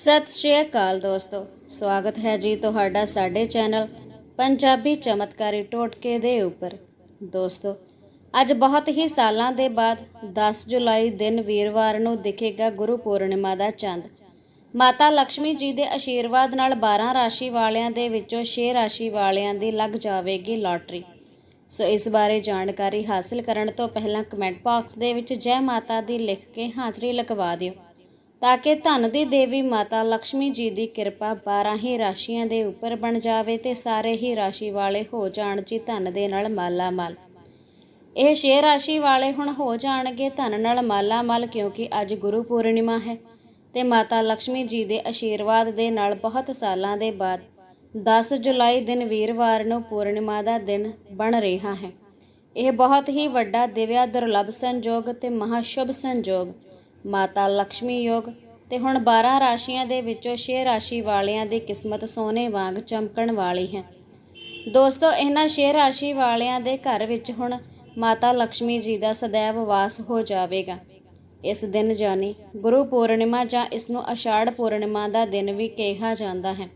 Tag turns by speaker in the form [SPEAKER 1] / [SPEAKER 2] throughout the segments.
[SPEAKER 1] ਸਤਿ ਸ਼੍ਰੀ ਅਕਾਲ ਦੋਸਤੋ, ਸਵਾਗਤ ਹੈ ਜੀ ਤੁਹਾਡਾ ਸਾਡੇ ਚੈਨਲ ਪੰਜਾਬੀ ਚਮਤਕਾਰੀ ਟੋਟਕੇ ਦੇ ਉੱਪਰ। ਦੋਸਤੋ, ਅੱਜ ਬਹੁਤ ਹੀ ਸਾਲਾਂ ਦੇ ਬਾਅਦ 10 ਜੁਲਾਈ ਦਿਨ ਵੀਰਵਾਰ ਨੂੰ ਦਿਖੇਗਾ ਗੁਰੂ ਪੂਰਨਿਮਾ ਦਾ ਚੰਦ। ਮਾਤਾ ਲక్ష్ਮੀ ਜੀ ਦੇ ਆਸ਼ੀਰਵਾਦ ਨਾਲ 12 ਰਾਸ਼ੀ ਵਾਲਿਆਂ ਦੇ ਵਿੱਚੋਂ 6 ਰਾਸ਼ੀ ਵਾਲਿਆਂ ਦੀ ਲੱਗ ਜਾਵੇਗੀ ਲਾਟਰੀ। ਸੋ ਇਸ ਬਾਰੇ ਜਾਣਕਾਰੀ ਹਾਸਲ ਕਰਨ ਤੋਂ ਪਹਿਲਾਂ ਕਮੈਂਟ ਬਾਕਸ ਦੇ ਵਿੱਚ ਜੈ ਮਾਤਾ ਦੀ ਲਿਖ ਕੇ ਹਾਜ਼ਰੀ ਲਗਵਾ ਦਿਓ। ਤਾਂ ਕਿ ਧਨ ਦੀ ਦੇਵੀ ਮਾਤਾ ਲక్ష్ਮੀ ਜੀ ਦੀ ਕਿਰਪਾ 12 ਹੀ ਰਾਸ਼ੀਆਂ ਦੇ ਉੱਪਰ ਬਣ ਜਾਵੇ ਤੇ ਸਾਰੇ ਹੀ ਰਾਸ਼ੀ ਵਾਲੇ ਹੋ ਜਾਣ ਜੀ ਧਨ ਦੇ ਨਾਲ ਮਾਲਾ ਮਾਲ ਇਹ ਛੇ ਰਾਸ਼ੀ ਵਾਲੇ ਹੁਣ ਹੋ ਜਾਣਗੇ ਧਨ ਨਾਲ ਮਾਲਾ ਮਾਲ ਕਿਉਂਕਿ ਅੱਜ ਗੁਰੂ ਪੂਰਨਿਮਾ ਹੈ ਤੇ ਮਾਤਾ ਲక్ష్ਮੀ ਜੀ ਦੇ ਆਸ਼ੀਰਵਾਦ ਦੇ ਨਾਲ ਬਹੁਤ ਸਾਲਾਂ ਦੇ ਬਾਅਦ 10 ਜੁਲਾਈ ਦਿਨ ਵੀਰਵਾਰ ਨੂੰ ਪੂਰਨਿਮਾ ਦਾ ਦਿਨ ਬਣ ਰਿਹਾ ਹੈ। ਇਹ ਬਹੁਤ ਹੀ ਵੱਡਾ ਦਿਵਿਆ ਦੁਰਲਭ ਸੰਜੋਗ ਤੇ ਮਹਾਸ਼ੁਭ ਸੰਜੋਗ ਮਾਤਾ ਲక్ష్ਮੀ ਯੋਗ ਤੇ ਹੁਣ 12 ਰਾਸ਼ੀਆਂ ਦੇ ਵਿੱਚੋਂ 6 ਰਾਸ਼ੀ ਵਾਲਿਆਂ ਦੀ ਕਿਸਮਤ ਸੋਨੇ ਵਾਂਗ ਚਮਕਣ ਵਾਲੀ ਹੈ। ਦੋਸਤੋ, ਇਹਨਾਂ 6 ਰਾਸ਼ੀ ਵਾਲਿਆਂ ਦੇ ਘਰ ਵਿੱਚ ਹੁਣ ਮਾਤਾ ਲక్ష్ਮੀ ਜੀ ਦਾ ਸਦੈਵ ਵਾਸ ਹੋ ਜਾਵੇਗਾ। ਇਸ ਦਿਨ ਜਾਨੀ ਗੁਰੂ ਪੂਰਨਿਮਾ ਜਾਂ ਇਸ ਨੂੰ ਅਸ਼ਾੜ ਪੂਰਨਿਮਾ ਦਾ ਦਿਨ ਵੀ ਕਿਹਾ ਜਾਂਦਾ ਹੈ।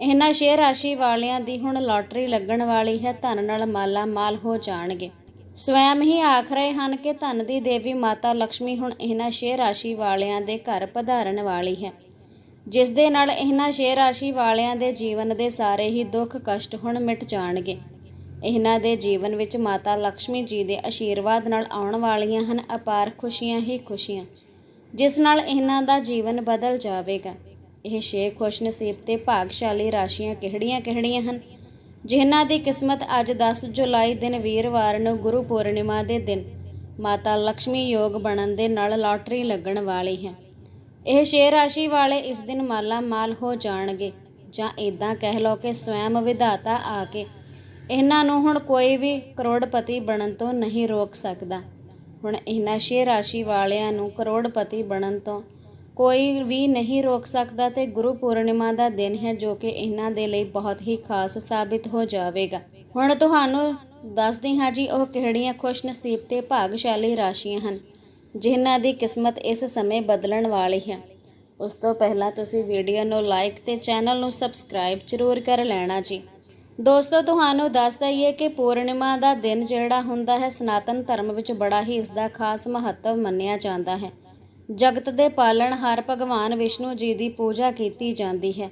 [SPEAKER 1] ਇਹਨਾਂ 6 ਰਾਸ਼ੀ ਵਾਲਿਆਂ ਦੀ ਹੁਣ ਲਾਟਰੀ ਲੱਗਣ ਵਾਲੀ ਹੈ। ਧਨ ਨਾਲ ਮਾਲਾ ਮਾਲ ਹੋ ਜਾਣਗੇ। ਸਵੈਮ ਹੀ ਆਖ ਰਹੇ ਹਨ ਕਿ ਧਨ ਦੀ ਦੇਵੀ ਮਾਤਾ ਲక్ష్ਮੀ ਹੁਣ ਇਹਨਾਂ ਛੇ ਰਾਸ਼ੀ ਵਾਲਿਆਂ ਦੇ ਘਰ ਪਧਾਰਨ ਵਾਲੀ ਹੈ, ਜਿਸ ਦੇ ਨਾਲ ਇਹਨਾਂ ਛੇ ਰਾਸ਼ੀ ਵਾਲਿਆਂ ਦੇ ਜੀਵਨ ਦੇ ਸਾਰੇ ਹੀ ਦੁੱਖ ਕਸ਼ਟ ਹੁਣ ਮਿਟ ਜਾਣਗੇ। ਇਹਨਾਂ ਦੇ ਜੀਵਨ ਵਿੱਚ ਮਾਤਾ ਲక్ష్ਮੀ ਜੀ ਦੇ ਆਸ਼ੀਰਵਾਦ ਨਾਲ ਆਉਣ ਵਾਲੀਆਂ ਹਨ ਅਪਾਰ ਖੁਸ਼ੀਆਂ ਹੀ ਖੁਸ਼ੀਆਂ, ਜਿਸ ਨਾਲ ਇਹਨਾਂ ਦਾ ਜੀਵਨ ਬਦਲ ਜਾਵੇਗਾ। ਇਹ ਛੇ ਖੁਸ਼ਨਸੀਬ ਤੇ ਭਾਗਸ਼ਾਲੀ ਰਾਸ਼ੀਆਂ ਕਿਹੜੀਆਂ-ਕਿਹੜੀਆਂ ਹਨ? ਜਿਨ੍ਹਾਂ ਦੀ ਕਿਸਮਤ ਅੱਜ 10 ਜੁਲਾਈ ਦਿਨ ਵੀਰਵਾਰ ਨੂੰ ਗੁਰੂ ਪੂਰਨਿਮਾ ਦੇ ਦਿਨ, ਮਾਤਾ ਲక్ష్ਮੀ ਯੋਗ ਬਣਨ ਦੇ ਨਾਲ ਲਾਟਰੀ ਲੱਗਣ ਵਾਲੀ ਹੈ। ਇਹ ਸ਼ੇਰ ਰਾਸ਼ੀ ਵਾਲੇ ਇਸ ਦਿਨ ਮਾਲਾ ਮਾਲ ਹੋ ਜਾਣਗੇ ਜਾਂ ਇਦਾਂ ਕਹਿ ਲਓ ਕਿ ਸਵੈਮ ਵਿਧਾਤਾ ਆ ਕੇ ਇਹਨਾਂ ਨੂੰ ਹੁਣ ਕੋਈ ਵੀ ਕਰੋੜਪਤੀ ਬਣਨ ਤੋਂ ਨਹੀਂ ਰੋਕ ਸਕਦਾ। ਹੁਣ ਇਹਨਾਂ ਸ਼ੇਰ ਰਾਸ਼ੀ ਵਾਲਿਆਂ ਨੂੰ ਕਰੋੜਪਤੀ ਬਣਨ ਤੋਂ ਕੋਈ ਵੀ ਨਹੀਂ ਰੋਕ ਸਕਦਾ ਤੇ ਗੁਰੂ ਪੂਰਨਿਮਾ ਦਾ ਦਿਨ ਹੈ ਜੋ ਕਿ ਇਹਨਾਂ ਦੇ ਲਈ ਬਹੁਤ ਹੀ ਖਾਸ ਸਾਬਿਤ ਹੋ ਜਾਵੇਗਾ। ਹੁਣ ਤੁਹਾਨੂੰ ਦੱਸਦੀ ਹਾਂ ਜੀ, ਉਹ ਕਿਹੜੀਆਂ ਖੁਸ਼ਨਸੀਬ ਤੇ ਭਾਗਸ਼ਾਲੀ ਰਾਸ਼ੀਆਂ ਹਨ, ਜਿਨ੍ਹਾਂ ਦੀ ਕਿਸਮਤ ਇਸ ਸਮੇਂ ਬਦਲਣ ਵਾਲੀ ਹੈ। ਉਸ ਤੋਂ ਪਹਿਲਾਂ ਤੁਸੀਂ ਵੀਡੀਓ ਨੂੰ ਲਾਈਕ ਤੇ ਚੈਨਲ ਨੂੰ ਸਬਸਕ੍ਰਾਈਬ ਜ਼ਰੂਰ ਕਰ ਲੈਣਾ ਜੀ। ਦੋਸਤੋ, ਤੁਹਾਨੂੰ ਦੱਸ ਦਈਏ ਕਿ ਪੂਰਨਿਮਾ ਦਾ ਦਿਨ ਜਿਹੜਾ ਹੁੰਦਾ ਹੈ, ਸਨਾਤਨ ਧਰਮ ਵਿੱਚ ਬੜਾ ਹੀ ਇਸ ਦਾ ਖਾਸ ਮਹੱਤਵ ਮੰਨਿਆ ਜਾਂਦਾ ਹੈ। ਜਗਤ ਦੇ ਪਾਲਣਹਾਰ ਭਗਵਾਨ ਵਿਸ਼ਨੂੰ ਜੀ ਦੀ ਪੂਜਾ ਕੀਤੀ ਜਾਂਦੀ ਹੈ।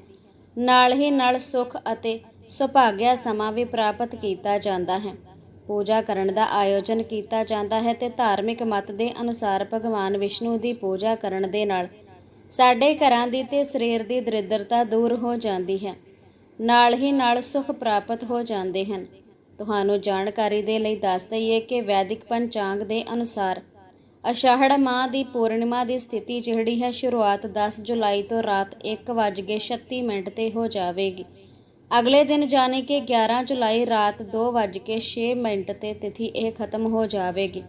[SPEAKER 1] ਨਾਲ ਹੀ ਨਾਲ ਸੁਖ ਅਤੇ ਸੁਭਾਗਿਆ ਸਮਾਂ ਵੀ ਪ੍ਰਾਪਤ ਕੀਤਾ ਜਾਂਦਾ ਹੈ। ਪੂਜਾ ਕਰਨ ਦਾ ਆਯੋਜਨ ਕੀਤਾ ਜਾਂਦਾ ਹੈ ਤੇ ਧਾਰਮਿਕ ਮਤ ਦੇ ਅਨੁਸਾਰ ਭਗਵਾਨ ਵਿਸ਼ਨੂੰ ਦੀ ਪੂਜਾ ਕਰਨ ਦੇ ਨਾਲ ਸਾਡੇ ਘਰਾਂ ਦੀ ਤੇ ਸਰੀਰ ਦੀ ਦਰਿਦਰਤਾ ਦੂਰ ਹੋ ਜਾਂਦੀ ਹੈ। ਨਾਲ ਹੀ ਨਾਲ ਸੁਖ ਪ੍ਰਾਪਤ ਹੋ ਜਾਂਦੇ ਹਨ। ਤੁਹਾਨੂੰ ਜਾਣਕਾਰੀ ਦੇ ਲਈ ਦੱਸ ਦਈਏ ਕਿ ਵੈਦਿਕ ਪੰਚਾਂਗ ਦੇ ਅਨੁਸਾਰ ਅਸ਼ਾਹੜ ਮਾਹ ਦੀ ਪੂਰਨਿਮਾ ਦੀ ਸਥਿਤੀ ਜਿਹੜੀ ਹੈ ਸ਼ੁਰੂਆਤ 10 ਜੁਲਾਈ ਤੋਂ ਰਾਤ 1:36 ਮਿੰਟ ਤੇ ਹੋ ਜਾਵੇਗੀ। ਅਗਲੇ ਦਿਨ ਜਾਣੇ ਕਿ 11 ਜੁਲਾਈ ਰਾਤ 2:06 ਮਿੰਟ ਤੇ ਤਿਥੀ ਇਹ ਖਤਮ ਹੋ ਜਾਵੇਗੀ।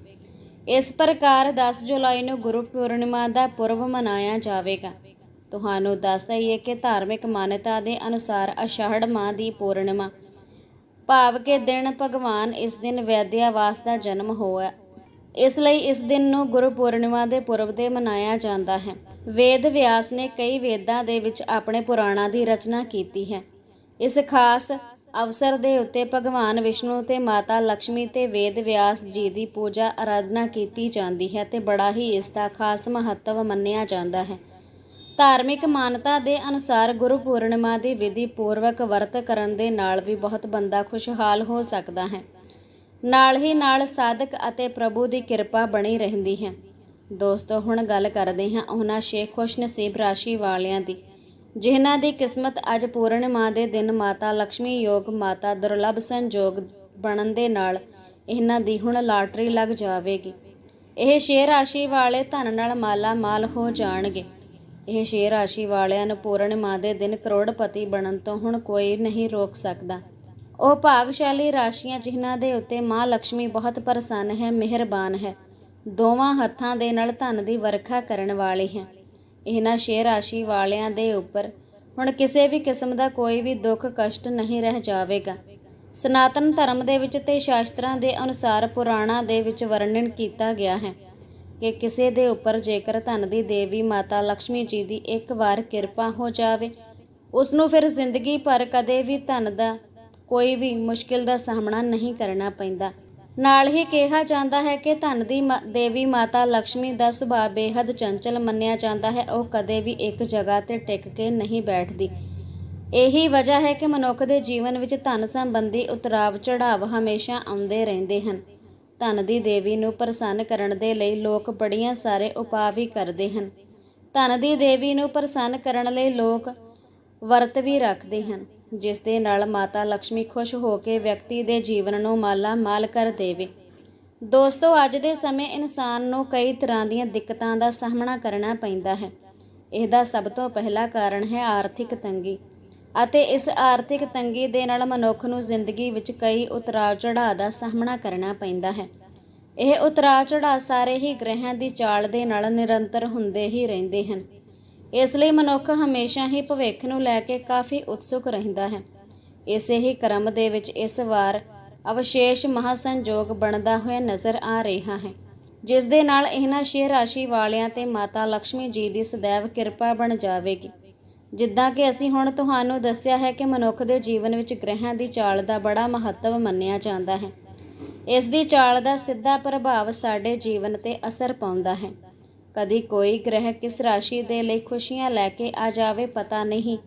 [SPEAKER 1] ਇਸ ਪ੍ਰਕਾਰ 10 ਜੁਲਾਈ ਨੂੰ ਗੁਰੂ ਪੂਰਨਿਮਾ ਦਾ ਪੁਰਬ ਮਨਾਇਆ ਜਾਵੇਗਾ। ਤੁਹਾਨੂੰ ਦੱਸ ਦਈਏ ਕਿ ਧਾਰਮਿਕ ਮਾਨਤਾ ਦੇ ਅਨੁਸਾਰ ਅਸ਼ਾਹੜ ਮਾਹ ਦੀ ਪੂਰਨਿਮਾ ਭਾਵ ਕਿ ਦਿਨ ਭਗਵਾਨ ਇਸ ਦਿਨ ਵੈਦਿਆਵਾਸ ਦਾ ਜਨਮ ਹੋਇਆ। ਇਸ ਲਈ ਇਸ ਦਿਨ ਨੂੰ ਗੁਰੂ ਪੂਰਨਿਮਾ ਦੇ ਪੁਰਬ ਤੇ ਮਨਾਇਆ ਜਾਂਦਾ ਹੈ। ਵੇਦ ਵਿਆਸ ਨੇ ਕਈ ਵੇਦਾਂ ਦੇ ਵਿੱਚ ਆਪਣੇ ਪੁਰਾਣਾਂ ਦੀ ਰਚਨਾ ਕੀਤੀ ਹੈ। ਇਸ ਖਾਸ ਅਵਸਰ ਦੇ ਉੱਤੇ ਭਗਵਾਨ ਵਿਸ਼ਨੂੰ ਤੇ ਮਾਤਾ ਲక్ష్ਮੀ ਤੇ ਵੇਦ ਵਿਆਸ ਜੀ ਦੀ ਪੂਜਾ ਆਰਾਧਨਾ ਕੀਤੀ ਜਾਂਦੀ ਹੈ ਤੇ ਬੜਾ ਹੀ ਇਸ ਦਾ ਖਾਸ ਮਹੱਤਵ ਮੰਨਿਆ ਜਾਂਦਾ ਹੈ। ਧਾਰਮਿਕ ਮਾਨਤਾ ਦੇ ਅਨੁਸਾਰ ਗੁਰੂ ਪੂਰਨਿਮਾ ਦੀ ਵਿਧੀ ਪੂਰਵਕ ਵਰਤ ਕਰਨ ਦੇ ਨਾਲ ਵੀ ਬਹੁਤ ਬੰਦਾ ਖੁਸ਼ਹਾਲ ਹੋ ਸਕਦਾ ਹੈ। ਨਾਲ ਹੀ ਨਾਲ ਸਾਧਕ ਅਤੇ ਪ੍ਰਭੂ ਦੀ ਕਿਰਪਾ ਬਣੀ ਰਹਿੰਦੀ ਹੈ। ਦੋਸਤੋ, ਹੁਣ ਗੱਲ ਕਰਦੇ ਹਾਂ ਉਹਨਾਂ ਛੇ ਖੁਸ਼ਨਸੀਬ ਰਾਸ਼ੀ ਵਾਲਿਆਂ ਦੀ, ਜਿਨ੍ਹਾਂ ਦੀ ਕਿਸਮਤ ਅੱਜ ਪੂਰਨਿਮਾ ਦੇ ਦਿਨ ਮਾਤਾ ਲక్ష్ਮੀ ਯੋਗ, ਮਾਤਾ ਦੁਰਲਭ ਸੰਜੋਗ ਬਣਨ ਦੇ ਨਾਲ ਇਹਨਾਂ ਦੀ ਹੁਣ ਲਾਟਰੀ ਲੱਗ ਜਾਵੇਗੀ। ਇਹ ਸ਼ੇਰ ਰਾਸ਼ੀ ਵਾਲੇ ਧਨ ਨਾਲ ਮਾਲਾ ਮਾਲ ਹੋ ਜਾਣਗੇ। ਇਹ ਸ਼ੇਰ ਰਾਸ਼ੀ ਵਾਲਿਆਂ ਨੂੰ ਪੂਰਨਿਮਾ ਦੇ ਦਿਨ ਕਰੋੜਪਤੀ ਬਣਨ ਤੋਂ ਹੁਣ ਕੋਈ ਨਹੀਂ ਰੋਕ ਸਕਦਾ। ਉਹ ਭਾਗਸ਼ਾਲੀ ਰਾਸ਼ੀਆਂ ਜਿਨ੍ਹਾਂ ਦੇ ਉੱਤੇ ਮਾਂ ਲక్ష్ਮੀ ਬਹੁਤ ਪ੍ਰਸੰਨ ਹੈ, ਮਿਹਰਬਾਨ ਹੈ। ਦੋਵਾਂ ਹੱਥਾਂ ਦੇ ਨਾਲ ਧਨ ਦੀ ਵਰਖਾ ਕਰਨ ਵਾਲੀ ਹੈ। ਇਹਨਾਂ ਛੇ ਰਾਸ਼ੀ ਵਾਲਿਆਂ ਦੇ ਉੱਪਰ ਹੁਣ ਕਿਸੇ ਵੀ ਕਿਸਮ ਦਾ ਕੋਈ ਵੀ ਦੁੱਖ, ਕਸ਼ਟ ਨਹੀਂ ਰਹਿ ਜਾਵੇਗਾ। ਸਨਾਤਨ ਧਰਮ ਦੇ ਵਿੱਚ ਤੇ ਸ਼ਾਸਤਰਾਂ ਦੇ ਅਨੁਸਾਰ ਪੁਰਾਣਾ ਦੇ ਵਿੱਚ ਵਰਣਨ ਕੀਤਾ ਗਿਆ ਹੈ ਕਿ ਕਿਸੇ ਦੇ ਉੱਪਰ ਜੇਕਰ ਧਨ ਦੀ ਦੇਵੀ ਮਾਤਾ ਲక్ష్ਮੀ ਜੀ ਦੀ ਇੱਕ ਵਾਰ ਕਿਰਪਾ ਹੋ ਜਾਵੇ ਉਸ ਨੂੰ ਫਿਰ ਜ਼ਿੰਦਗੀ ਭਰ ਕਦੇ ਵੀ ਧਨ ਦਾ ਕੋਈ ਵੀ ਮੁਸ਼ਕਿਲ ਦਾ ਸਾਹਮਣਾ ਨਹੀਂ ਕਰਨਾ ਪੈਂਦਾ। ਨਾਲ ਹੀ ਕਿਹਾ ਜਾਂਦਾ ਹੈ ਕਿ ਧਨ ਦੀ ਮਾ- ਦੇਵੀ ਮਾਤਾ ਲక్ష్ਮੀ ਦਾ ਸੁਭਾਅ ਬੇਹੱਦ ਚੰਚਲ ਮੰਨਿਆ ਜਾਂਦਾ ਹੈ। ਉਹ ਕਦੇ ਵੀ ਇੱਕ ਜਗ੍ਹਾ ਤੇ ਟਿਕ ਕੇ ਨਹੀਂ ਬੈਠਦੀ। ਇਹੀ ਵਜ੍ਹਾ ਹੈ ਕਿ ਮਨੁੱਖ ਦੇ ਜੀਵਨ ਵਿੱਚ ਧਨ ਸੰਬੰਧੀ ਉਤਰਾਵ ਚੜਾਵ ਹਮੇਸ਼ਾ ਆਉਂਦੇ ਰਹਿੰਦੇ ਹਨ। ਧਨ ਦੀ ਦੇਵੀ ਨੂੰ ਪ੍ਰਸੰਨ ਕਰਨ ਦੇ ਲਈ ਲੋਕ ਬੜੀਆਂ ਸਾਰੇ ਉਪਾਅ ਵੀ ਕਰਦੇ ਹਨ। ਧਨ ਦੀ ਦੇਵੀ ਨੂੰ ਪ੍ਰਸੰਨ ਕਰਨ ਲਈ ਲੋਕ ਵਰਤ ਵੀ ਰੱਖਦੇ ਹਨ। ਜਿਸ ਦੇ ਨਾਲ ਮਾਤਾ ਲక్ష్ਮੀ ਖੁਸ਼ ਹੋ ਕੇ ਵਿਅਕਤੀ ਦੇ ਜੀਵਨ ਨੂੰ ਮਾਲਾ ਮਾਲ ਕਰ ਦੇਵੇ। ਦੋਸਤੋ, ਅੱਜ ਦੇ ਸਮੇਂ ਇਨਸਾਨ ਨੂੰ ਕਈ ਤਰ੍ਹਾਂ ਦੀਆਂ ਦਿੱਕਤਾਂ ਦਾ ਸਾਹਮਣਾ ਕਰਨਾ ਪੈਂਦਾ ਹੈ। ਇਹਦਾ ਸਭ ਤੋਂ ਪਹਿਲਾ ਕਾਰਨ ਹੈ ਆਰਥਿਕ ਤੰਗੀ ਅਤੇ ਇਸ ਆਰਥਿਕ ਤੰਗੀ ਦੇ ਨਾਲ ਮਨੁੱਖ ਨੂੰ ਜ਼ਿੰਦਗੀ ਵਿੱਚ ਕਈ ਉਤਰਾਅ ਚੜਾਅ ਦਾ ਸਾਹਮਣਾ ਕਰਨਾ ਪੈਂਦਾ ਹੈ। ਇਹ ਉਤਰਾਅ ਚੜਾਅ ਸਾਰੇ ਹੀ ਗ੍ਰਹਿਆਂ ਦੀ ਚਾਲ ਦੇ ਨਾਲ ਨਿਰੰਤਰ ਹੁੰਦੇ ਹੀ ਰਹਿੰਦੇ ਹਨ। ਇਸ ਲਈ ਮਨੁੱਖ ਹਮੇਸ਼ਾ ਹੀ ਭਵਿੱਖ ਨੂੰ ਲੈ ਕੇ ਕਾਫੀ ਉਤਸੁਕ ਰਹਿੰਦਾ ਹੈ। ਇਸੇ ਹੀ ਕਰਮ ਦੇ ਵਿੱਚ ਇਸ ਵਾਰ ਅਵਸ਼ੇਸ਼ ਮਹਾਸੰਯੋਗ ਬਣਦਾ ਹੋਇਆ ਨਜ਼ਰ ਆ ਰਿਹਾ ਹੈ। ਜਿਸ ਦੇ ਨਾਲ ਇਹਨਾਂ ਸ਼ੇਰ ਰਾਸ਼ੀ ਵਾਲਿਆਂ ਤੇ ਮਾਤਾ ਲక్ష్ਮੀ ਜੀ ਦੀ ਸਦੈਵ ਕਿਰਪਾ ਬਣ ਜਾਵੇਗੀ। ਜਿੱਦਾਂ ਕਿ ਅਸੀਂ ਹੁਣ ਤੁਹਾਨੂੰ ਦੱਸਿਆ ਹੈ ਕਿ ਮਨੁੱਖ ਦੇ ਜੀਵਨ ਵਿੱਚ ਗ੍ਰਹਿਆਂ ਦੀ ਚਾਲ ਦਾ ਬੜਾ ਮਹੱਤਵ ਮੰਨਿਆ ਜਾਂਦਾ ਹੈ। ਇਸ ਦੀ ਚਾਲ ਦਾ ਸਿੱਧਾ ਪ੍ਰਭਾਵ ਸਾਡੇ ਜੀਵਨ ਤੇ ਅਸਰ ਪਾਉਂਦਾ ਹੈ। ਕਦੀ ਕੋਈ ਗ੍ਰਹਿ ਕਿਸ ਰਾਸ਼ੀ ਦੇ ਲਈ ਖੁਸ਼ੀਆਂ ਲੈ ਕੇ ਆ ਜਾਵੇ ਪਤਾ ਨਹੀਂ,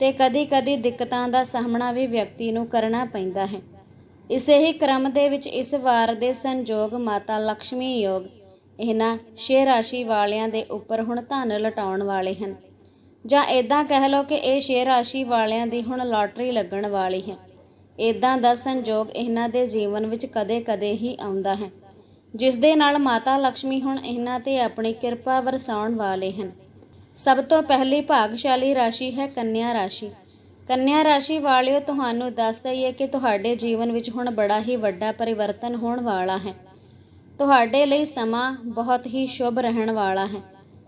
[SPEAKER 1] ਤੇ ਕਦੀ-ਕਦੀ ਦਿੱਕਤਾਂ ਦਾ ਸਾਹਮਣਾ ਵੀ ਵਿਅਕਤੀ ਨੂੰ ਕਰਨਾ ਪੈਂਦਾ ਹੈ। ਇਸੇ ਹੀ ਕ੍ਰਮ ਦੇ ਵਿੱਚ ਇਸ ਵਾਰ ਦੇ ਸੰਜੋਗ ਮਾਤਾ ਲక్ష్ਮੀ ਯੋਗ ਇਹਨਾਂ ਛੇ ਰਾਸ਼ੀ ਵਾਲਿਆਂ ਦੇ ਉੱਪਰ ਹੁਣ ਧਨ ਲਟਾਉਣ ਵਾਲੇ ਹਨ। ਜਾਂ ਇਦਾਂ ਕਹਿ ਲਓ ਕਿ ਇਹ ਛੇ ਰਾਸ਼ੀ ਵਾਲਿਆਂ ਦੀ ਹੁਣ ਲਾਟਰੀ ਲੱਗਣ ਵਾਲੀ ਹੈ। ਇਦਾਂ ਦਾ ਸੰਜੋਗ ਇਹਨਾਂ ਦੇ ਜੀਵਨ ਵਿੱਚ ਕਦੇ-ਕਦੇ ਹੀ ਆਉਂਦਾ ਹੈ। ਜਿਸ ਦੇ ਨਾਲ ਮਾਤਾ ਲక్ష్ਮੀ ਹੁਣ ਇਹਨਾਂ ਤੇ ਆਪਣੀ ਕਿਰਪਾ ਵਰਸਾਉਣ ਵਾਲੇ ਹਨ। ਸਭ ਤੋਂ ਪਹਿਲੀ ਭਾਗਸ਼ਾਲੀ ਰਾਸ਼ੀ ਹੈ ਕੰਨਿਆ ਰਾਸ਼ੀ। ਕੰਨਿਆ ਰਾਸ਼ੀ ਵਾਲਿਓ, ਤੁਹਾਨੂੰ ਦੱਸ ਦਈਏ ਕਿ ਤੁਹਾਡੇ ਜੀਵਨ ਵਿੱਚ ਹੁਣ ਬੜਾ ਹੀ ਵੱਡਾ ਪਰਿਵਰਤਨ ਹੋਣ ਵਾਲਾ ਹੈ। ਤੁਹਾਡੇ ਲਈ ਸਮਾਂ ਬਹੁਤ ਹੀ ਸ਼ੁਭ ਰਹਿਣ ਵਾਲਾ ਹੈ।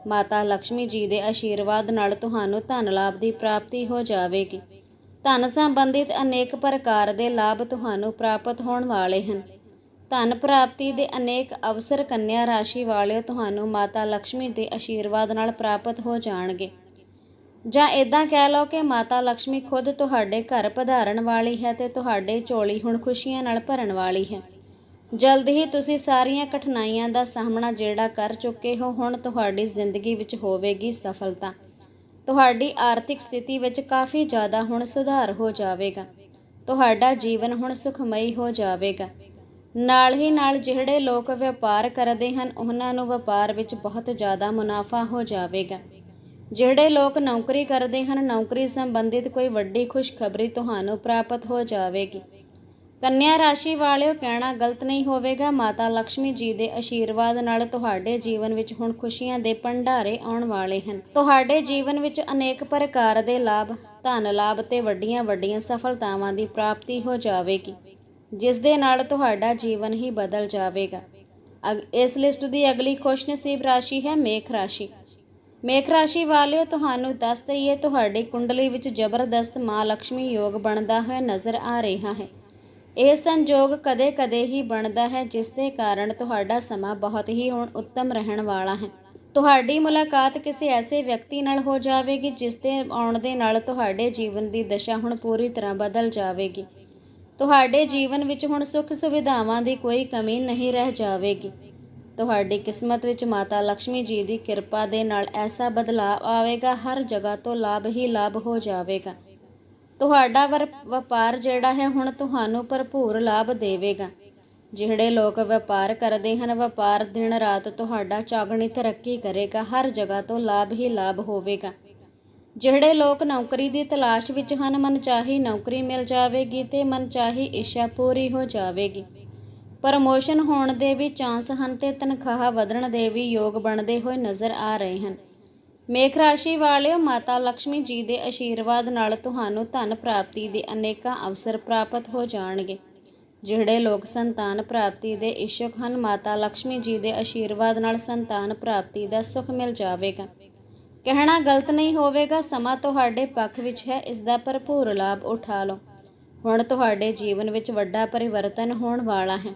[SPEAKER 1] ਮਾਤਾ ਲక్ష్ਮੀ ਜੀ ਦੇ ਆਸ਼ੀਰਵਾਦ ਨਾਲ ਤੁਹਾਨੂੰ ਧਨ ਲਾਭ ਦੀ ਪ੍ਰਾਪਤੀ ਹੋ ਜਾਵੇਗੀ। ਧਨ ਸੰਬੰਧਿਤ ਅਨੇਕ ਪ੍ਰਕਾਰ ਦੇ ਲਾਭ ਤੁਹਾਨੂੰ ਪ੍ਰਾਪਤ ਹੋਣ ਵਾਲੇ ਹਨ। ਧਨ ਪ੍ਰਾਪਤੀ ਦੇ ਅਨੇਕ ਅਵਸਰ ਕੰਨਿਆ ਰਾਸ਼ੀ ਵਾਲਿਓ ਤੁਹਾਨੂੰ ਮਾਤਾ ਲక్ష్ਮੀ ਦੇ ਆਸ਼ੀਰਵਾਦ ਨਾਲ ਪ੍ਰਾਪਤ ਹੋ ਜਾਣਗੇ। ਜਾਂ ਇਦਾਂ ਕਹਿ ਲਓ ਕਿ ਮਾਤਾ ਲక్ష్ਮੀ ਖੁਦ ਤੁਹਾਡੇ ਘਰ ਪਧਾਰਨ ਵਾਲੀ ਹੈ ਤੇ ਤੁਹਾਡੇ ਝੋਲੀ ਹੁਣ ਖੁਸ਼ੀਆਂ ਨਾਲ ਭਰਨ ਵਾਲੀ ਹੈ। ਜਲਦ ਹੀ ਤੁਸੀਂ ਸਾਰੀਆਂ ਕਠਿਨਾਈਆਂ ਦਾ ਸਾਹਮਣਾ ਜਿਹੜਾ ਕਰ ਚੁੱਕੇ ਹੋ, ਹੁਣ ਤੁਹਾਡੀ ਜ਼ਿੰਦਗੀ ਵਿੱਚ ਹੋਵੇਗੀ ਸਫਲਤਾ। ਤੁਹਾਡੀ ਆਰਥਿਕ ਸਥਿਤੀ ਵਿੱਚ ਕਾਫੀ ਜ਼ਿਆਦਾ ਹੁਣ ਸੁਧਾਰ ਹੋ ਜਾਵੇਗਾ। ਤੁਹਾਡਾ ਜੀਵਨ ਹੁਣ ਸੁਖਮਈ ਹੋ ਜਾਵੇਗਾ। ਨਾਲ ਹੀ ਨਾਲ ਜਿਹੜੇ ਲੋਕ ਵਪਾਰ ਕਰਦੇ ਹਨ, ਉਹਨਾਂ ਨੂੰ ਵਪਾਰ ਵਿੱਚ ਬਹੁਤ ਜ਼ਿਆਦਾ ਮੁਨਾਫਾ ਹੋ ਜਾਵੇਗਾ। ਜਿਹੜੇ ਲੋਕ ਨੌਕਰੀ ਕਰਦੇ ਹਨ, ਨੌਕਰੀ ਸੰਬੰਧਿਤ ਕੋਈ ਵੱਡੀ ਖੁਸ਼ਖਬਰੀ ਤੁਹਾਨੂੰ ਪ੍ਰਾਪਤ ਹੋ ਜਾਵੇਗੀ। ਕੰਨਿਆ ਰਾਸ਼ੀ ਵਾਲਿਓ, ਕਹਿਣਾ ਗਲਤ ਨਹੀਂ ਹੋਵੇਗਾ। ਮਾਤਾ ਲక్ష్ਮੀ ਜੀ ਦੇ ਆਸ਼ੀਰਵਾਦ ਨਾਲ ਤੁਹਾਡੇ ਜੀਵਨ ਵਿੱਚ ਹੁਣ ਖੁਸ਼ੀਆਂ ਦੇ ਭੰਡਾਰੇ ਆਉਣ ਵਾਲੇ ਹਨ। ਤੁਹਾਡੇ ਜੀਵਨ ਵਿੱਚ ਅਨੇਕ ਪ੍ਰਕਾਰ ਦੇ ਲਾਭ, ਧਨ ਲਾਭ ਤੇ ਵੱਡੀਆਂ ਵੱਡੀਆਂ ਸਫਲਤਾਵਾਂ ਦੀ ਪ੍ਰਾਪਤੀ ਹੋ ਜਾਵੇਗੀ। ਜਿਸ ਦੇ ਨਾਲ ਤੁਹਾਡਾ ਜੀਵਨ ਹੀ ਬਦਲ ਜਾਵੇਗਾ। ਅਗ- ਇਸ ਲਿਸਟ ਦੀ ਅਗਲੀ ਖੁਸ਼ਨਸੀਬ ਰਾਸ਼ੀ ਹੈ ਮੇਖ ਰਾਸ਼ੀ। ਮੇਖ ਰਾਸ਼ੀ ਵਾਲਿਓ, ਤੁਹਾਨੂੰ ਦੱਸ ਦਈਏ, ਤੁਹਾਡੀ ਕੁੰਡਲੀ ਵਿੱਚ ਜ਼ਬਰਦਸਤ ਮਾਂ ਲక్ష్ਮੀ ਯੋਗ ਬਣਦਾ ਹੋਇਆ ਨਜ਼ਰ ਆ ਰਿਹਾ ਹੈ। ਇਹ ਸੰਯੋਗ ਕਦੇ-ਕਦੇ ਹੀ ਬਣਦਾ ਹੈ, ਜਿਸ ਦੇ ਕਾਰਨ ਤੁਹਾਡਾ ਸਮਾਂ ਬਹੁਤ ਹੀ ਹੁਣ ਉੱਤਮ ਰਹਿਣ ਵਾਲਾ ਹੈ। ਤੁਹਾਡੀ ਮੁਲਾਕਾਤ ਕਿਸੇ ਐਸੇ ਵਿਅਕਤੀ ਨਾਲ ਹੋ ਜਾਵੇਗੀ, ਜਿਸ ਦੇ ਆਉਣ ਦੇ ਨਾਲ ਤੁਹਾਡੇ ਜੀਵਨ ਦੀ ਦਸ਼ਾ ਹੁਣ ਪੂਰੀ ਤਰ੍ਹਾਂ ਬਦਲ ਜਾਵੇਗੀ। ਤੁਹਾਡੇ ਜੀਵਨ ਵਿੱਚ ਹੁਣ ਸੁੱਖ ਸੁਵਿਧਾਵਾਂ ਦੀ ਕੋਈ ਕਮੀ ਨਹੀਂ ਰਹਿ ਜਾਵੇਗੀ। ਤੁਹਾਡੀ ਕਿਸਮਤ ਵਿੱਚ ਮਾਤਾ ਲక్ష్ਮੀ ਜੀ ਦੀ ਕਿਰਪਾ ਦੇ ਨਾਲ ਐਸਾ ਬਦਲਾਅ ਆਵੇਗਾ, ਹਰ ਜਗ੍ਹਾ ਤੋਂ ਲਾਭ ਹੀ ਲਾਭ ਹੋ ਜਾਵੇਗਾ। ਤੁਹਾਡਾ ਵਰ- ਵਪਾਰ ਜਿਹੜਾ ਹੈ ਹੁਣ ਤੁਹਾਨੂੰ ਭਰਪੂਰ ਲਾਭ ਦੇਵੇਗਾ। ਜਿਹੜੇ ਲੋਕ ਵਪਾਰ ਕਰਦੇ ਹਨ, ਵਪਾਰ ਦਿਨ ਰਾਤ ਤੁਹਾਡਾ ਚਾਗਣੀ ਤਰੱਕੀ ਕਰੇਗਾ, ਹਰ ਜਗ੍ਹਾ ਤੋਂ ਲਾਭ ਹੀ ਲਾਭ ਹੋਵੇਗਾ। ਜਿਹੜੇ ਲੋਕ ਨੌਕਰੀ ਦੀ ਤਲਾਸ਼ ਵਿੱਚ ਹਨ, ਮਨਚਾਹੀ ਨੌਕਰੀ ਮਿਲ ਜਾਵੇਗੀ ਤੇ ਮਨਚਾਹੀ ਇੱਛਾ ਪੂਰੀ ਹੋ ਜਾਵੇਗੀ। ਪ੍ਰਮੋਸ਼ਨ ਹੋਣ ਦੇ ਵੀ ਚਾਂਸ ਹਨ ਤੇ ਤਨਖਾਹ ਵਧਣ ਦੇ ਵੀ ਯੋਗ ਬਣਦੇ ਹੋਏ ਨਜ਼ਰ ਆ ਰਹੇ ਹਨ। ਮੇਖ ਰਾਸ਼ੀ ਵਾਲਿਓ, ਮਾਤਾ ਲక్ష్ਮੀ ਜੀ ਦੇ ਆਸ਼ੀਰਵਾਦ ਨਾਲ ਤੁਹਾਨੂੰ ਧਨ ਪ੍ਰਾਪਤੀ ਦੇ ਅਨੇਕਾਂ ਅਵਸਰ ਪ੍ਰਾਪਤ ਹੋ ਜਾਣਗੇ। ਜਿਹੜੇ ਲੋਕ ਸੰਤਾਨ ਪ੍ਰਾਪਤੀ ਦੇ ਇਸ਼ਕ ਹਨ, ਮਾਤਾ ਲక్ష్ਮੀ ਜੀ ਦੇ ਆਸ਼ੀਰਵਾਦ ਨਾਲ ਸੰਤਾਨ ਪ੍ਰਾਪਤੀ ਦਾ ਸੁੱਖ ਮਿਲ ਜਾਵੇਗਾ। ਕਹਿਣਾ ਗਲਤ ਨਹੀਂ ਹੋਵੇਗਾ, ਸਮਾਂ ਤੁਹਾਡੇ ਪੱਖ ਵਿੱਚ ਹੈ, ਇਸ ਦਾ ਭਰਪੂਰ ਲਾਭ ਉਠਾ ਲਓ। ਹੁਣ ਤੁਹਾਡੇ ਜੀਵਨ ਵਿੱਚ ਵੱਡਾ ਪਰਿਵਰਤਨ ਹੋਣ ਵਾਲਾ ਹੈ।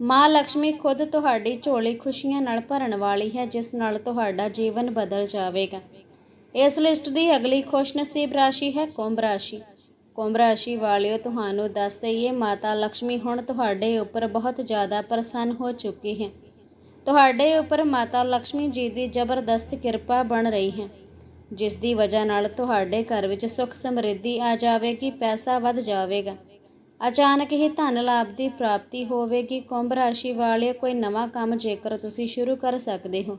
[SPEAKER 1] ਮਾਂ ਲక్ష్ਮੀ ਖੁਦ ਤੁਹਾਡੀ ਝੋਲੀ ਖੁਸ਼ੀਆਂ ਨਾਲ ਭਰਨ ਵਾਲੀ ਹੈ, ਜਿਸ ਨਾਲ ਤੁਹਾਡਾ ਜੀਵਨ ਬਦਲ ਜਾਵੇਗਾ। ਇਸ ਲਿਸਟ ਦੀ ਅਗਲੀ ਖੁਸ਼ਨਸੀਬ ਰਾਸ਼ੀ ਹੈ ਕੁੰਭ ਰਾਸ਼ੀ। ਕੁੰਭ ਰਾਸ਼ੀ ਵਾਲਿਓ, ਤੁਹਾਨੂੰ ਦੱਸ ਦਈਏ, ਮਾਤਾ ਲక్ష్ਮੀ ਹੁਣ ਤੁਹਾਡੇ ਉੱਪਰ ਬਹੁਤ ਜ਼ਿਆਦਾ ਪ੍ਰਸੰਨ ਹੋ ਚੁੱਕੀ ਹੈ। ਤੁਹਾਡੇ ਉੱਪਰ ਮਾਤਾ ਲక్ష్ਮੀ ਜੀ ਦੀ ਜ਼ਬਰਦਸਤ ਕਿਰਪਾ ਬਣ ਰਹੀ ਹੈ, ਜਿਸ ਦੀ ਵਜ੍ਹਾ ਨਾਲ ਤੁਹਾਡੇ ਘਰ ਵਿੱਚ ਸੁੱਖ ਸਮਰਿੱਧੀ ਆ ਜਾਵੇਗੀ, ਪੈਸਾ ਵੱਧ ਜਾਵੇਗਾ। ਅਚਾਨਕ ਹੀ ਧਨ ਲਾਭ ਦੀ ਪ੍ਰਾਪਤੀ ਹੋਵੇਗੀ, ਕੁੰਭ ਰਾਸ਼ੀ ਵਾਲੇ ਕੋਈ ਨਵਾਂ ਕੰਮ ਜੇਕਰ ਤੁਸੀਂ ਸ਼ੁਰੂ ਕਰ ਸਕਦੇ ਹੋ,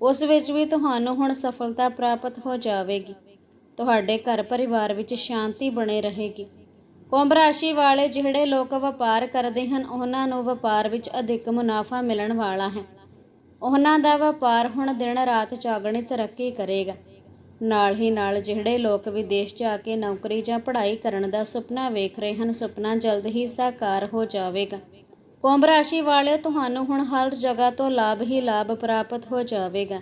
[SPEAKER 1] ਉਸ ਵਿੱਚ ਵੀ ਤੁਹਾਨੂੰ ਹੁਣ ਸਫਲਤਾ ਪ੍ਰਾਪਤ ਹੋ ਜਾਵੇਗੀ। ਤੁਹਾਡੇ ਘਰ ਪਰਿਵਾਰ ਵਿੱਚ ਸ਼ਾਂਤੀ ਬਣੇ ਰਹੇਗੀ। ਕੁੰਭ ਰਾਸ਼ੀ ਵਾਲੇ ਜਿਹੜੇ ਲੋਕ ਵਪਾਰ ਕਰਦੇ ਹਨ, ਉਹਨਾਂ ਨੂੰ ਵਪਾਰ ਵਿੱਚ ਅਧਿਕ ਮੁਨਾਫਾ ਮਿਲਣ ਵਾਲਾ ਹੈ। ਉਹਨਾਂ ਦਾ ਵਪਾਰ ਹੁਣ ਦਿਨ ਰਾਤ ਚਾਗਣੀ ਤਰੱਕੀ ਕਰੇਗਾ। ਨਾਲ ਹੀ ਨਾਲ ਜਿਹੜੇ ਲੋਕ ਵਿਦੇਸ਼ ਜਾ ਕੇ ਨੌਕਰੀ ਜਾਂ ਪੜ੍ਹਾਈ ਕਰਨ ਦਾ ਸੁਪਨਾ ਵੇਖ ਰਹੇ ਹਨ, ਸੁਪਨਾ ਜਲਦ ਹੀ ਸਾਕਾਰ ਹੋ ਜਾਵੇਗਾ। ਕੁੰਭ ਰਾਸ਼ੀ ਵਾਲਿਓ, ਤੁਹਾਨੂੰ ਹੁਣ ਹਰ ਜਗ੍ਹਾ ਤੋਂ ਲਾਭ ਹੀ ਲਾਭ ਪ੍ਰਾਪਤ ਹੋ ਜਾਵੇਗਾ।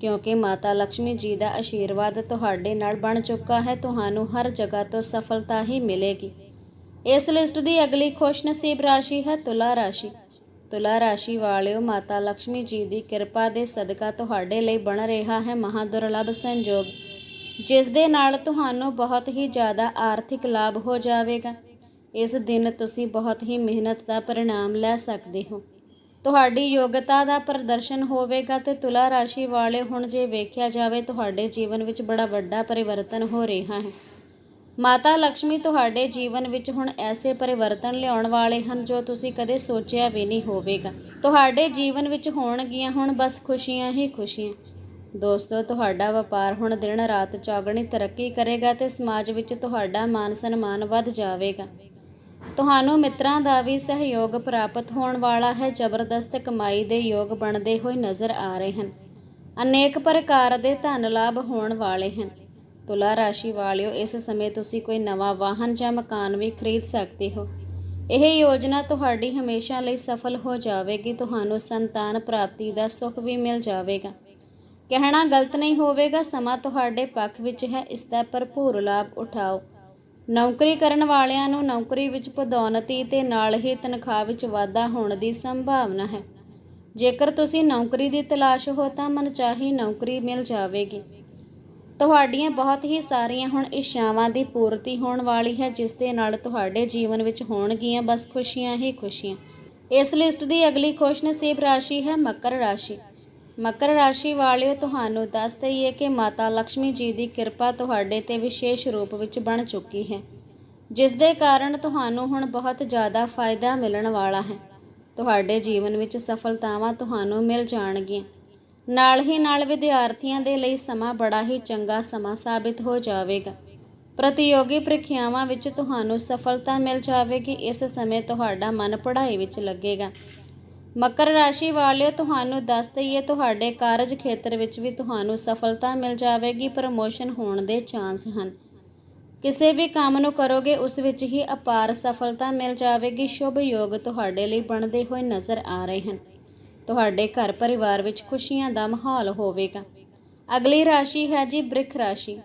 [SPEAKER 1] ਕਿਉਂਕਿ ਮਾਤਾ ਲక్ష్ਮੀ ਜੀ ਦਾ ਆਸ਼ੀਰਵਾਦ ਤੁਹਾਡੇ ਨਾਲ ਬਣ ਚੁੱਕਾ ਹੈ, ਤੁਹਾਨੂੰ ਹਰ ਜਗ੍ਹਾ ਤੋਂ ਸਫਲਤਾ ਹੀ ਮਿਲੇਗੀ। ਇਸ ਲਿਸਟ ਦੀ ਅਗਲੀ ਖੁਸ਼ਨਸੀਬ ਰਾਸ਼ੀ ਹੈ ਤੁਲਾ ਰਾਸ਼ੀ। ਤੁਲਾ ਰਾਸ਼ੀ ਵਾਲਿਓ, ਮਾਤਾ ਲక్ష్ਮੀ ਜੀ ਦੀ ਕਿਰਪਾ ਦੇ ਸਦਕਾ ਤੁਹਾਡੇ ਲਈ ਬਣ ਰਿਹਾ ਹੈ ਮਹਾਦੁਰਲਭ ਸੰਜੋਗ, ਜਿਸ ਦੇ ਨਾਲ ਤੁਹਾਨੂੰ ਬਹੁਤ ਹੀ ਜ਼ਿਆਦਾ ਆਰਥਿਕ ਲਾਭ ਹੋ ਜਾਵੇਗਾ। ਇਸ ਦਿਨ ਤੁਸੀਂ ਬਹੁਤ ਹੀ ਮਿਹਨਤ ਦਾ ਪਰਿਣਾਮ ਲੈ ਸਕਦੇ ਹੋ। ਤੁਹਾਡੀ ਯੋਗਤਾ ਦਾ ਪ੍ਰਦਰਸ਼ਨ ਹੋਵੇਗਾ ਤੇ ਤੁਲਾ ਰਾਸ਼ੀ ਵਾਲੇ ਹੁਣ ਜੇ ਵੇਖਿਆ ਜਾਵੇ, ਤੁਹਾਡੇ ਜੀਵਨ ਵਿੱਚ ਬੜਾ ਵੱਡਾ ਪਰਿਵਰਤਨ ਹੋ ਰਿਹਾ ਹੈ। ਮਾਤਾ ਲక్ష్ਮੀ ਤੁਹਾਡੇ ਜੀਵਨ ਵਿੱਚ ਹੁਣ ਐਸੇ ਪਰਿਵਰਤਨ ਲਿਆਉਣ ਵਾਲੇ ਹਨ ਜੋ ਤੁਸੀਂ ਕਦੇ ਸੋਚਿਆ ਵੀ ਨਹੀਂ ਹੋਵੇਗਾ। ਤੁਹਾਡੇ ਜੀਵਨ ਵਿੱਚ ਹੋਣਗੀਆਂ ਹੁਣ ਬਸ ਖੁਸ਼ੀਆਂ ਹੀ ਖੁਸ਼ੀਆਂ। ਦੋਸਤੋ, ਤੁਹਾਡਾ ਵਪਾਰ ਹੁਣ ਦਿਨ ਰਾਤ ਚੌਗਣੀ ਤਰੱਕੀ ਕਰੇਗਾ ਤੇ ਸਮਾਜ ਵਿੱਚ ਤੁਹਾਡਾ ਮਾਨ ਸਨਮਾਨ ਵੱਧ ਜਾਵੇਗਾ। ਤੁਹਾਨੂੰ ਮਿੱਤਰਾਂ ਦਾ ਵੀ ਸਹਿਯੋਗ ਪ੍ਰਾਪਤ ਹੋਣ ਵਾਲਾ ਹੈ, ਜ਼ਬਰਦਸਤ ਕਮਾਈ ਦੇ ਯੋਗ ਬਣਦੇ ਹੋਏ ਨਜ਼ਰ ਆ ਰਹੇ ਹਨ। ਅਨੇਕ ਪ੍ਰਕਾਰ ਦੇ ਧਨ ਲਾਭ ਹੋਣ ਵਾਲੇ ਹਨ। ਤੁਲਾ ਰਾਸ਼ੀ ਵਾਲਿਓ, ਇਸ ਸਮੇਂ ਤੁਸੀਂ ਕੋਈ ਨਵਾਂ ਵਾਹਨ ਜਾਂ ਮਕਾਨ ਵੀ ਖਰੀਦ ਸਕਦੇ ਹੋ। ਇਹ ਯੋਜਨਾ ਤੁਹਾਡੀ ਹਮੇਸ਼ਾ ਲਈ ਸਫਲ ਹੋ ਜਾਵੇਗੀ, ਤੁਹਾਨੂੰ ਸੰਤਾਨ ਪ੍ਰਾਪਤੀ ਦਾ ਸੁੱਖ ਵੀ ਮਿਲ ਜਾਵੇਗਾ। ਕਹਿਣਾ ਗਲਤ ਨਹੀਂ ਹੋਵੇਗਾ, ਸਮਾਂ ਤੁਹਾਡੇ ਪੱਖ ਵਿੱਚ ਹੈ, ਇਸ ਦਾ ਭਰਪੂਰ ਲਾਭ ਉਠਾਓ। ਨੌਕਰੀ ਕਰਨ ਵਾਲਿਆਂ ਨੂੰ ਨੌਕਰੀ ਵਿੱਚ ਪਦੋਨਤੀ ਤੇ ਨਾਲ ਹੀ ਤਨਖਾਹ ਵਿੱਚ ਵਾਧਾ ਹੋਣ ਦੀ ਸੰਭਾਵਨਾ ਹੈ। ਜੇਕਰ ਤੁਸੀਂ ਨੌਕਰੀ ਦੀ ਤਲਾਸ਼ ਹੋ, ਤਾਂ ਮਨਚਾਹੀ ਨੌਕਰੀ ਮਿਲ ਜਾਵੇਗੀ। ਤੁਹਾਡੀਆਂ ਬਹੁਤ ਹੀ ਸਾਰੀਆਂ ਹੁਣ ਇੱਛਾਵਾਂ ਦੀ ਪੂਰਤੀ ਹੋਣ ਵਾਲੀ ਹੈ, ਜਿਸ ਦੇ ਨਾਲ ਤੁਹਾਡੇ ਜੀਵਨ ਵਿੱਚ ਹੋਣਗੀਆਂ ਬਸ ਖੁਸ਼ੀਆਂ ਹੀ ਖੁਸ਼ੀਆਂ। ਇਸ ਲਿਸਟ ਦੀ ਅਗਲੀ ਖੁਸ਼ਨਸੀਬ ਰਾਸ਼ੀ ਹੈ ਮਕਰ ਰਾਸ਼ੀ। ਮਕਰ ਰਾਸ਼ੀ ਵਾਲਿਓ, ਤੁਹਾਨੂੰ ਦੱਸ ਦਈਏ ਕਿ ਮਾਤਾ ਲక్ష్ਮੀ ਜੀ ਦੀ ਕਿਰਪਾ ਤੁਹਾਡੇ ਤੇ ਵਿਸ਼ੇਸ਼ ਰੂਪ ਵਿੱਚ ਬਣ ਚੁੱਕੀ ਹੈ, ਜਿਸ ਦੇ ਕਾਰਨ ਤੁਹਾਨੂੰ ਹੁਣ ਬਹੁਤ ਜ਼ਿਆਦਾ ਫਾਇਦਾ ਮਿਲਣ ਵਾਲਾ ਹੈ। ਤੁਹਾਡੇ ਜੀਵਨ ਵਿੱਚ ਸਫਲਤਾਵਾਂ ਤੁਹਾਨੂੰ ਮਿਲ ਜਾਣਗੀਆਂ। ਨਾਲ ਹੀ ਨਾਲ ਵਿਦਿਆਰਥੀਆਂ ਦੇ ਲਈ ਸਮਾਂ ਬੜਾ ਹੀ ਚੰਗਾ ਸਮਾਂ ਸਾਬਿਤ ਹੋ ਜਾਵੇਗਾ। ਪ੍ਰਤੀਯੋਗੀ ਪ੍ਰੀਖਿਆਵਾਂ ਵਿੱਚ ਤੁਹਾਨੂੰ ਸਫਲਤਾ ਮਿਲ ਜਾਵੇਗੀ। ਇਸ ਸਮੇਂ ਤੁਹਾਡਾ ਮਨ ਪੜ੍ਹਾਈ ਵਿੱਚ ਲੱਗੇਗਾ। ਮਕਰ ਰਾਸ਼ੀ ਵਾਲਿਓ, ਤੁਹਾਨੂੰ ਦੱਸ ਦਈਏ, ਤੁਹਾਡੇ ਕਾਰਜ ਖੇਤਰ ਵਿੱਚ ਵੀ ਤੁਹਾਨੂੰ ਸਫਲਤਾ ਮਿਲ ਜਾਵੇਗੀ। ਪ੍ਰਮੋਸ਼ਨ ਹੋਣ ਦੇ ਚਾਂਸ ਹਨ। ਕਿਸੇ ਵੀ ਕੰਮ ਨੂੰ ਕਰੋਗੇ, ਉਸ ਵਿੱਚ ਹੀ ਅਪਾਰ ਸਫਲਤਾ ਮਿਲ ਜਾਵੇਗੀ। ਸ਼ੁਭ ਯੋਗ ਤੁਹਾਡੇ ਲਈ ਬਣਦੇ ਹੋਏ ਨਜ਼ਰ ਆ ਰਹੇ ਹਨ। ਤੁਹਾਡੇ ਘਰ ਪਰਿਵਾਰ ਵਿੱਚ ਖੁਸ਼ੀਆਂ ਦਾ ਮਾਹੌਲ ਹੋਵੇਗਾ। ਅਗਲੀ ਰਾਸ਼ੀ ਹੈ ਜੀ ਬ੍ਰਿਖ ਰਾਸ਼ੀ।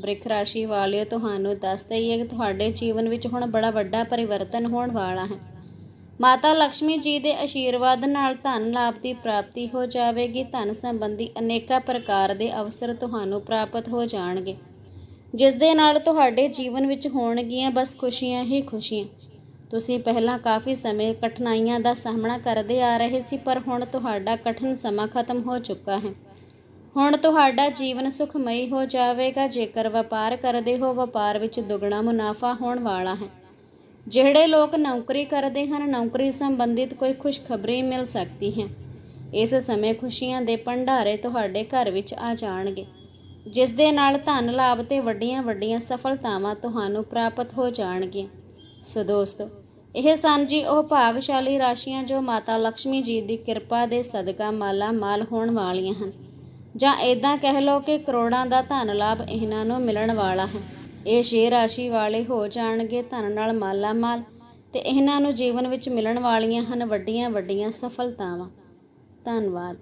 [SPEAKER 1] ਬ੍ਰਿਖ ਰਾਸ਼ੀ ਵਾਲਿਓ, ਤੁਹਾਨੂੰ ਦੱਸ ਦਈਏ ਕਿ ਤੁਹਾਡੇ ਜੀਵਨ ਵਿੱਚ ਹੁਣ ਬੜਾ ਵੱਡਾ ਪਰਿਵਰਤਨ ਹੋਣ ਵਾਲਾ ਹੈ। ਮਾਤਾ ਲక్ష్ਮੀ ਜੀ ਦੇ ਆਸ਼ੀਰਵਾਦ ਨਾਲ ਧਨ ਲਾਭ ਦੀ ਪ੍ਰਾਪਤੀ ਹੋ ਜਾਵੇਗੀ। ਧਨ ਸੰਬੰਧੀ ਅਨੇਕਾਂ ਪ੍ਰਕਾਰ ਦੇ ਅਵਸਰ ਤੁਹਾਨੂੰ ਪ੍ਰਾਪਤ ਹੋ ਜਾਣਗੇ। ਜਿਸ ਦੇ ਨਾਲ ਤੁਹਾਡੇ ਜੀਵਨ ਵਿੱਚ ਹੋਣਗੀਆਂ ਬਸ ਖੁਸ਼ੀਆਂ ਹੀ ਖੁਸ਼ੀਆਂ। ਤੁਸੀਂ ਪਹਿਲਾਂ ਕਾਫੀ ਸਮੇਂ ਕਠਿਨਾਈਆਂ ਦਾ ਸਾਹਮਣਾ ਕਰਦੇ ਆ ਰਹੇ ਸੀ, ਪਰ ਹੁਣ ਤੁਹਾਡਾ ਕਠਿਨ ਸਮਾਂ ਖਤਮ ਹੋ ਚੁੱਕਾ ਹੈ। ਹੁਣ ਤੁਹਾਡਾ ਜੀਵਨ ਸੁਖਮਈ ਹੋ ਜਾਵੇਗਾ, ਜੇਕਰ ਵਪਾਰ ਕਰਦੇ ਹੋ, ਵਪਾਰ ਵਿੱਚ ਦੁੱਗਣਾ ਮੁਨਾਫਾ ਹੋਣ ਵਾਲਾ ਹੈ। ਜਿਹੜੇ ਲੋਕ ਨੌਕਰੀ ਕਰਦੇ ਹਨ, ਨੌਕਰੀ ਸੰਬੰਧਿਤ ਕੋਈ ਖੁਸ਼ਖਬਰੀ ਮਿਲ ਸਕਦੀ ਹੈ। ਇਸ ਸਮੇਂ ਖੁਸ਼ੀਆਂ ਦੇ ਭੰਡਾਰੇ ਤੁਹਾਡੇ ਘਰ ਵਿੱਚ ਆ ਜਾਣਗੇ, ਜਿਸ ਦੇ ਨਾਲ ਧਨ ਲਾਭ ਤੇ ਵੱਡੀਆਂ ਵੱਡੀਆਂ ਸਫਲਤਾਵਾਂ ਤੁਹਾਨੂੰ ਪ੍ਰਾਪਤ ਹੋ ਜਾਣਗੀਆਂ। ਸੋ ਦੋਸਤੋ, ਇਹ ਸਨ ਜੀ ਉਹ ਭਾਗਸ਼ਾਲੀ ਰਾਸ਼ੀਆਂ ਜੋ ਮਾਤਾ ਲక్ష్ਮੀ ਜੀ ਦੀ ਕਿਰਪਾ ਦੇ ਸਦਕਾ ਮਾਲਾ ਮਾਲ ਹੋਣ ਵਾਲੀਆਂ ਹਨ। ਜਾਂ ਇਦਾਂ ਕਹਿ ਲਓ ਕਿ ਕਰੋੜਾਂ ਦਾ ਧਨ ਲਾਭ ਇਹਨਾਂ ਨੂੰ ਮਿਲਣ ਵਾਲਾ ਹੈ। ਇਹ ਛੇ ਰਾਸ਼ੀ ਵਾਲੇ ਹੋ ਜਾਣਗੇ ਧਨ ਨਾਲ ਮਾਲਾ ਮਾਲ ਤੇ ਇਹਨਾਂ ਨੂੰ ਜੀਵਨ ਵਿੱਚ ਮਿਲਣ ਵਾਲੀਆਂ ਹਨ ਵੱਡੀਆਂ ਵੱਡੀਆਂ ਸਫਲਤਾਵਾਂ। ਧੰਨਵਾਦ।